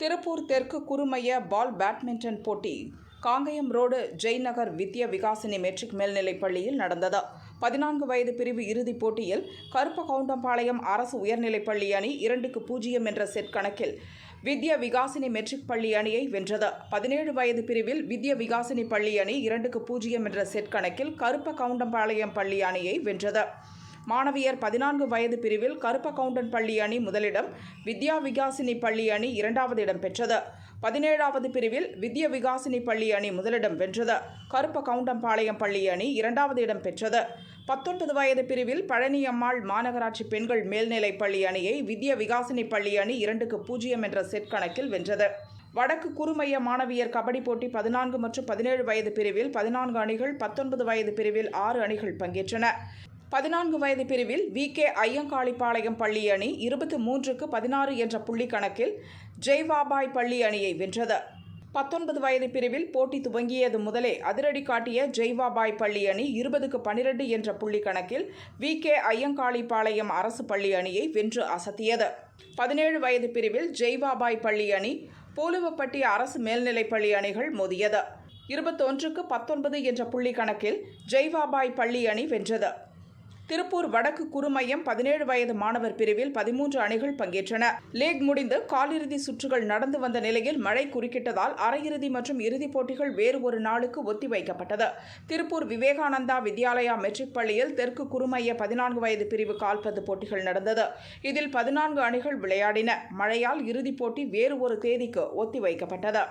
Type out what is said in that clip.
திருப்பூர் தெற்கு குறுமைய ball badminton போட்டி. Kangayam road Jainagar Vidya Vikasini matric மேல்நிலைப் பள்ளியில் நடந்தது. பதினான்கு வயது பிரிவு இறுதிப் போட்டியில் கருப்பகவுண்டம்பாளையம் அரசு உயர்நிலைப் பள்ளி அணி இரண்டுக்கு பூஜ்ஜியம் என்ற செட் கணக்கில் வித்யா விகாசினி மெட்ரிக் பள்ளி அணியை வென்றது. பதினேழு வயது பிரிவில் வித்யா விகாசினி பள்ளி அணி இரண்டுக்கு பூஜ்ஜியம் என்ற செட் கணக்கில் கருப்ப கவுண்டம்பாளையம் பள்ளி அணியை வென்றது. மாணவியர் பதினான்கு வயது பிரிவில் கருப்ப கவுண்டன் பள்ளி அணி முதலிடம் வித்யா விகாசினி பள்ளி அணி இரண்டாவது இடம் பெற்றது. பதினேழாவது பிரிவில் வித்யா விகாசினி பள்ளி அணி முதலிடம் வென்றது. கருப்ப கவுண்டம்பாளையம் பள்ளி அணி இரண்டாவது இடம் பெற்றது. பத்தொன்பது வயது பிரிவில் பழனியம்மாள் மாநகராட்சி பெண்கள் மேல்நிலைப் பள்ளி அணியை வித்யா விகாசினி பள்ளி அணி இரண்டுக்கு பூஜ்ஜியம் என்ற செட் கணக்கில் வென்றது. வடக்கு குறுமைய மாணவியர் கபடி போட்டி பதினான்கு மற்றும் பதினேழு வயது பிரிவில் பதினான்கு அணிகள் பத்தொன்பது வயது பிரிவில் ஆறு அணிகள் பங்கேற்றன. பதினான்கு வயது பிரிவில் வி. கே. ஐயங்காளிப்பாளையம் பள்ளி அணி இருபத்தி மூன்றுக்கு பதினாறு என்ற புள்ளி கணக்கில் ஜெய்வாபாய் பள்ளி அணியை வென்றது. பத்தொன்பது வயது பிரிவில் போட்டி துவங்கியது முதலே அதிரடி காட்டிய ஜெய்வாபாய் பள்ளி அணி இருபதுக்கு பனிரெண்டு என்ற புள்ளி கணக்கில் வி. கே. ஐயங்காளிப்பாளையம் அரசு பள்ளி அணியை வென்று அசத்தியது. பதினேழு வயது பிரிவில் ஜெய்வாபாய் பள்ளி அணி போலுவப்பட்டி அரசு மேல்நிலைப் பள்ளி அணிகள் மோதியது. இருபத்தொன்றுக்கு பத்தொன்பது என்ற புள்ளி கணக்கில் ஜெய்வாபாய் பள்ளி அணி வென்றது. திருப்பூர் வடக்கு குறுமையம் பதினேழு வயது மாணவர் பிரிவில் பதிமூன்று அணிகள் பங்கேற்றன. லீக் முடிந்து காலிறுதி சுற்றுகள் நடந்து வந்த நிலையில் மழை குறுக்கிட்டதால் அரையிறுதி மற்றும் இறுதிப் போட்டிகள் வேறு ஒரு நாளுக்கு ஒத்திவைக்கப்பட்டது. திருப்பூர் விவேகானந்தா வித்யாலயா மெட்ரிக் பள்ளியில் தெற்கு குறுமைய பதினான்கு வயது பிரிவு கால்பந்து போட்டிகள் நடந்தது. இதில் பதினான்கு அணிகள் விளையாடின. மழையால் இறுதிப் போட்டி வேறு ஒரு தேதிக்கு ஒத்திவைக்கப்பட்டது.